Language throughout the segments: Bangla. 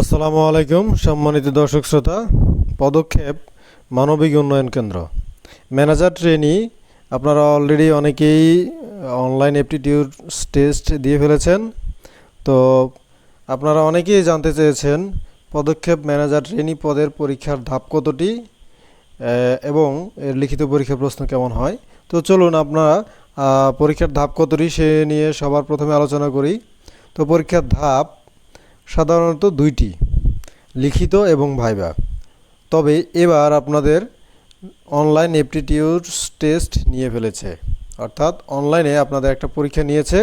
আসসালামু আলাইকুম, সম্মানিত দর্শক শ্রোতা। পদক্ষেপ, মানবিক উন্নয়ন কেন্দ্র। ম্যানেজার ট্রেনি, আপনারা অলরেডি অনেকেই অনলাইন অ্যাপটিটিউড টেস্ট দিয়ে ফেলেছেন। তো আপনারা অনেকেই জানতে চেয়েছেন, পদক্ষেপ ম্যানেজার ট্রেনি পদের পরীক্ষার ধাপ কতটি এবং এর লিখিত পরীক্ষার প্রশ্ন কেমন হয়। তো চলুন আপনারা পরীক্ষার ধাপ কতটি সে নিয়ে সবার প্রথমে আলোচনা করি। তো পরীক্ষার ধাপ সাধারণত দুইটি, লিখিত এবং ভাইবা। তবে এবার আপনাদের অনলাইন এপটিটিউড টেস্ট নিয়ে ফেলেছে। অর্থাৎ অনলাইনে আপনাদের একটা পরীক্ষা নিয়েছে।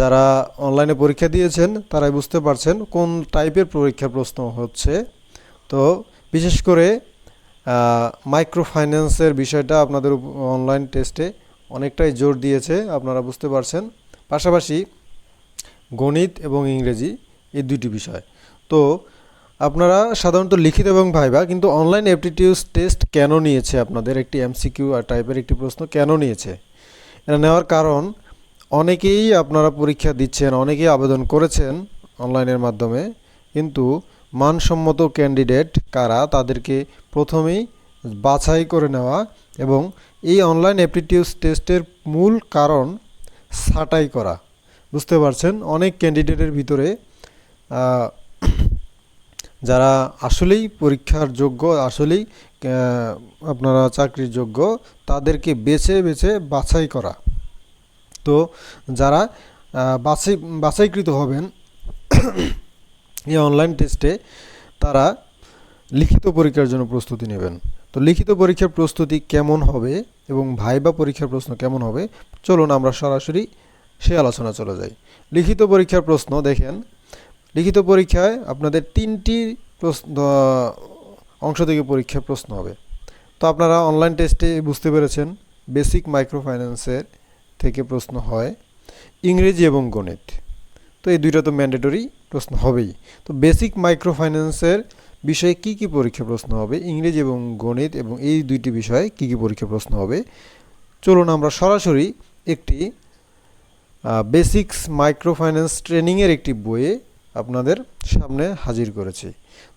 যারা অনলাইনে পরীক্ষা দিয়েছেন, তারাই বুঝতে পারছেন কোন টাইপের পরীক্ষার প্রশ্ন হচ্ছে। তো বিশেষ করে মাইক্রো ফাইন্যান্সের বিষয়টা আপনাদের অনলাইন টেস্টে অনেকটাই জোর দিয়েছে, আপনারা বুঝতে পারছেন। পাশাপাশি গণিত এবং ইংরেজি এই দুইটি বিষয়। তো আপনারা সাধারণত লিখিত এবং ভাইবা, কিন্তু অনলাইন অ্যাপটিটিউড টেস্ট কেন নিয়েছে আপনাদের? একটি এমসিকিউ আর টাইপের একটি প্রশ্ন, কেন নিয়েছে? এটা নেওয়ার কারণ, অনেকেই আপনারা পরীক্ষা দিচ্ছেন, অনেকেই আবেদন করেছেন অনলাইনের মাধ্যমে, কিন্তু মানসম্মত ক্যান্ডিডেট কারা, তাদেরকে প্রথমেই বাছাই করে নেওয়া এবং এই অনলাইন অ্যাপটিটিউড টেস্টের মূল কারণ ছাঁটাই করা। বুঝতে পারছেন? অনেক ক্যান্ডিডেটের ভিতরে যারা আসলেই পরীক্ষার যোগ্য, আসলেই আপনারা চাকরির যোগ্য, তাদেরকে বেছে বেছে বাছাই করা। তো যারা বাছাই, বাছাইকৃত হবেন এই অনলাইন টেস্টে তারা লিখিত পরীক্ষার জন্য প্রস্তুতি নেবেন। তো লিখিত পরীক্ষার প্রস্তুতি কেমন হবে এবং ভাইবা পরীক্ষার প্রশ্ন কেমন হবে, চলুন আমরা সরাসরি সে আলোচনা চলে যাই। লিখিত পরীক্ষার প্রশ্ন দেখেন লিখিত পরীক্ষায় আপনাদের তিনটি প্রশ্ন অংশ থেকে পরীক্ষার প্রশ্ন হবে। তো আপনারা অনলাইন টেস্টে বুঝতে পেরেছেন বেসিক মাইক্রো ফাইন্যান্সের থেকে প্রশ্ন হয় ইংরেজি এবং গণিত। তো এই দুইটা তো ম্যান্ডেটরি প্রশ্ন হবেই। তো বেসিক মাইক্রো ফাইন্যান্সের বিষয়ে কি কি পরীক্ষা প্রশ্ন হবে, ইংরেজি এবং গণিত এবং এই দুইটি বিষয়ে কি কি পরীক্ষা প্রশ্ন হবে, চলুন আমরা সরাসরি একটি বেসিক্স মাইক্রো ফাইন্যান্স ট্রেনিংয়ের একটি বইয়ে আপনাদের সামনে হাজির করেছি।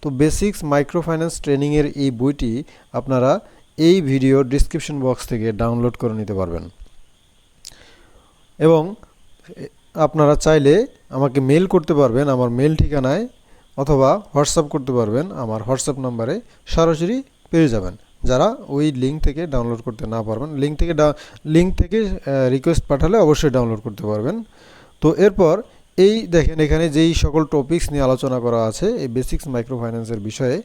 তো বেসিক্স মাইক্রো ফাইন্যান্স ট্রেনিংয়ের এই বইটি আপনারা এই ভিডিও ডিসক্রিপশন বক্স থেকে ডাউনলোড করে নিতে পারবেন। এবং আপনারা চাইলে আমাকে মেল করতে পারবেন আমার মেল ঠিকানায় অথবা হোয়াটসঅ্যাপ করতে পারবেন, আমার হোয়াটসঅ্যাপ নাম্বারে সরাসরি পেয়ে যাবেন। যারা ওই লিঙ্ক থেকে ডাউনলোড করতে না পারবেন লিঙ্ক থেকে লিঙ্ক থেকে রিকোয়েস্ট পাঠালে অবশ্যই ডাউনলোড করতে পারবেন। তো এরপর এই দেখেন, এখানে যেই সকল টপিকস নিয়ে আলোচনা করা আছে, এই বেসিক্স মাইক্রো ফাইন্যান্সের বিষয়ে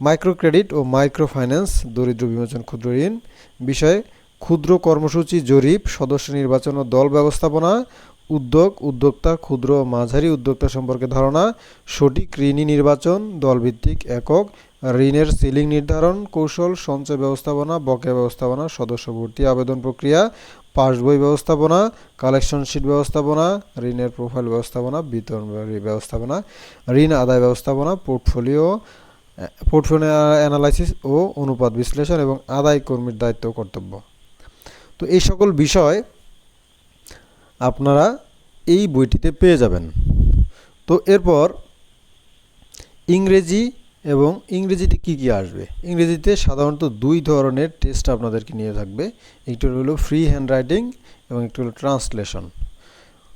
মাইক্রো ক্রেডিট ও মাইক্রো ফাইন্যান্স দরিদ্র বিমোচন ক্ষুদ্র ঋণ বিষয়ে, ক্ষুদ্র কর্মসূচি, জরিপ, সদস্য নির্বাচন ও দল ব্যবস্থাপনা, উদ্যোগ, উদ্যোক্তা, ক্ষুদ্র ও মাঝারি উদ্যোক্তা সম্পর্কে ধারণা, সঠিক ঋণী নির্বাচন, দলভিত্তিক একক, ঋণের সিলিং নির্ধারণ, কৌশল, সঞ্চয় ব্যবস্থাপনা, বকেয়া ব্যবস্থাপনা, সদস্য ভর্তি আবেদন প্রক্রিয়া পাসবই ব্যবস্থাপনা কালেকশন শিট ব্যবস্থাপনা, ঋণের প্রোফাইল ব্যবস্থাপনা, বিতরণ ব্যবস্থাপনা, ঋণ আদায় ব্যবস্থাপনা পোর্টফোলিও পোর্টফোলিও অ্যানালাইসিস ও অনুপাত বিশ্লেষণ এবং আদায় কর্মীর দায়িত্ব কর্তব্য। তো এই সকল বিষয় আপনারা এই বইটিতে পেয়ে যাবেন। তো এরপর ইংরেজি এবং ইংরেজিতে কি কি আসবে? ইংরেজিতে সাধারণত দুই ধরনের টেস্ট আপনাদেরকে নিয়ে থাকবে। একটি হলো ফ্রি হ্যান্ড রাইটিং এবং একটি হলো ট্রান্সলেশন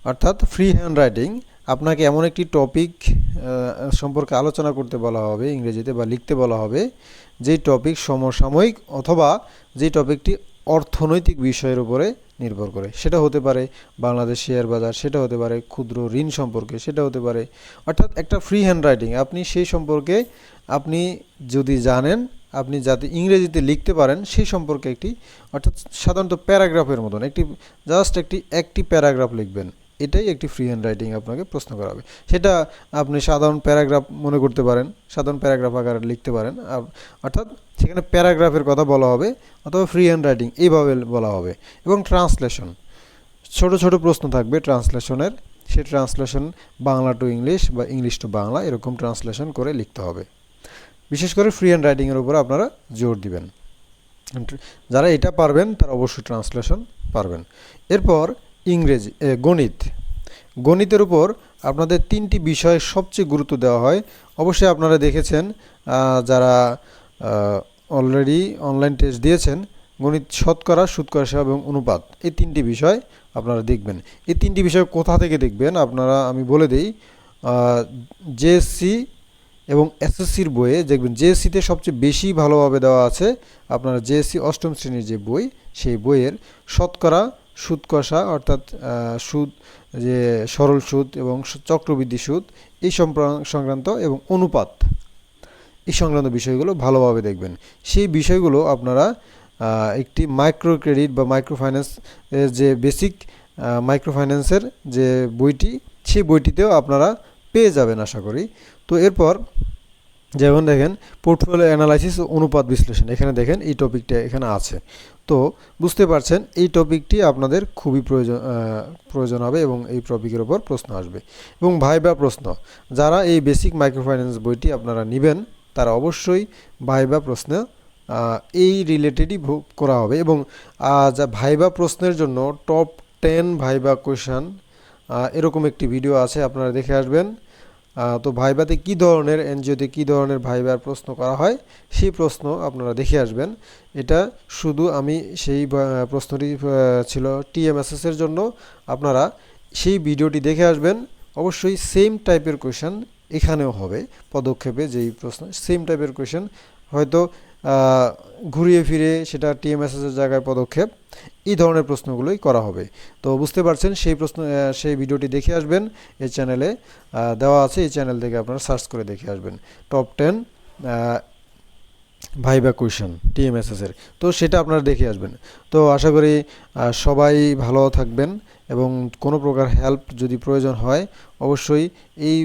অর্থাৎ ফ্রি হ্যান্ড রাইটিং আপনাকে এমন একটি টপিক সম্পর্কে আলোচনা করতে বলা হবে ইংরেজিতে বা লিখতে বলা হবে, যেই টপিক সমসাময়িক অথবা যেই টপিকটি অর্থনৈতিক বিষয়ের উপরে নির্ভর করে। সেটা হতে পারে বাংলাদেশ শেয়ার বাজার, সেটা হতে পারে ক্ষুদ্র ঋণ সম্পর্কে, সেটা হতে পারে অর্থাৎ একটা ফ্রি হ্যান্ড রাইটিং আপনি সেই সম্পর্কে আপনি যদি জানেন, আপনি যাতে ইংরেজিতে লিখতে পারেন, সেই সম্পর্কে একটি অর্থাৎ সাধারণত প্যারাগ্রাফের মতন একটি, জাস্ট একটি একটি প্যারাগ্রাফ লিখবেন। এটাই একটি ফ্রি হ্যান্ড রাইটিং আপনাকে প্রশ্ন করা হবে। সেটা আপনি সাধারণ প্যারাগ্রাফ মনে করতে পারেন, সাধারণ প্যারাগ্রাফ আকারে লিখতে পারেন। অর্থাৎ সেখানে প্যারাগ্রাফের কথা বলা হবে অথবা ফ্রি হ্যান্ড রাইটিং এইভাবে বলা হবে এবং ট্রান্সলেশন ছোট ছোট প্রশ্ন থাকবে ট্রান্সলেশনের। সে translation Bangla to English or English to Bangla এরকম ট্রান্সলেশন করে লিখতে হবে। বিশেষ করে ফ্রি হ্যান্ড রাইটিংয়ের উপর আপনারা জোর দিবেন। যারা এটা পারবেন তারা অবশ্যই ট্রান্সলেশন পারবেন। এরপর ইংরেজি গণিত। গণিতের উপর আপনাদের তিনটি বিষয়ে সবচেয়ে গুরুত্ব দেওয়া হয়। অবশ্যই আপনারা দেখেছেন যারা অলরেডি অনলাইন টেস্ট দিয়েছেন, গণিত শতকরা, সুৎকরা, সেবা এবং অনুপাত। এই তিনটি বিষয় আপনারা দেখবেন। এই তিনটি বিষয় কোথা থেকে দেখবেন? আপনারা, আমি বলে দিই জেএসসি এবং এসএসসির বইয়ে দেখবেন। জেএসসিতে সবচেয়ে বেশি ভালোভাবে দেওয়া আছে আপনারা জেএসসি অষ্টম শ্রেণির যে বই, সেই বইয়ের শতকরা সুদ কষা অর্থাৎ সুদ, যে সরল সুদ এবং চক্রবৃদ্ধি সুদ, এই সংক্রান্ত এবং অনুপাত, এই সংক্রান্ত বিষয়গুলো ভালোভাবে দেখবেন। সেই বিষয়গুলো আপনারা একটি মাইক্রো ক্রেডিট বা মাইক্রো ফাইন্যান্স যে বেসিক মাইক্রো ফাইন্যান্সের যে বইটি, সেই বইটিতেও আপনারা পেয়ে যাবেন আশা করি। তো এরপর যেমন দেখেন পোর্টফোলিও অ্যানালাইসিস অনুপাত বিশ্লেষণ। এখানে দেখেন, এই টপিকটা এখানে আছে। তো বুঝতে পারছেন, এই টপিকটি আপনাদের খুবই প্রয়োজন প্রয়োজন হবে এবং এই টপিকের ওপর প্রশ্ন আসবে। এবং ভাইবা প্রশ্ন, যারা এই বেসিক মাইক্রোফাইন্যান্স বইটি আপনারা নেবেন, তারা অবশ্যই ভাইবা প্রশ্ন এই রিলেটেডই করা হবে। এবং যা ভাইবা প্রশ্নের জন্য টপ টেন ভাইবা কোয়েশন এরকম একটি ভিডিও আছে, আপনারা দেখে আসবেন। তো ভাইবাতে কি ধরনের এনজিওতে কি ধরনের ভাইবার প্রশ্ন করা হয়, সেই প্রশ্ন আপনারা দেখে আসবেন। এটা শুধু আমি সেই প্রশ্নটি ছিল টিএমএসএস এর জন্য। আপনারা সেই ভিডিওটি দেখে আসবেন। অবশ্যই সেম টাইপের কোয়েশন এখানেও হবে, পদক্ষেপে যেই প্রশ্ন, সেম টাইপের কোয়েশন হয়তো ঘুরিয়ে ফিরে সেটা টিএমএসএস এর জায়গায় পদক্ষেপ, এই ধরনের প্রশ্নগুলোই করা হবে। তো বুঝতে পারছেন, সেই প্রশ্ন সেই ভিডিওটি দেখে আসবেন, এই চ্যানেলে দেওয়া আছে, এই চ্যানেল থেকে আপনারা সার্চ করে দেখে আসবেন। Top ten viva question TMSS এর। তো সেটা আপনারা দেখে আসবেন। তো আশা করি সবাই ভালো থাকবেন এবং কোনো প্রকার হেল্প যদি প্রয়োজন হয়, অবশ্যই এই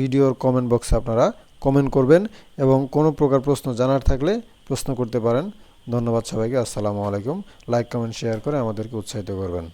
ভিডিওর কমেন্ট বক্সে আপনারা কমেন্ট করবেন এবং কোনো প্রকার প্রশ্ন জানার থাকলে প্রশ্ন করতে পারেন। ধন্যবাদ সবাইকে। আসসালামু আলাইকুম। লাইক কমেন্ট শেয়ার করে আমাদেরকে উৎসাহিত করবেন।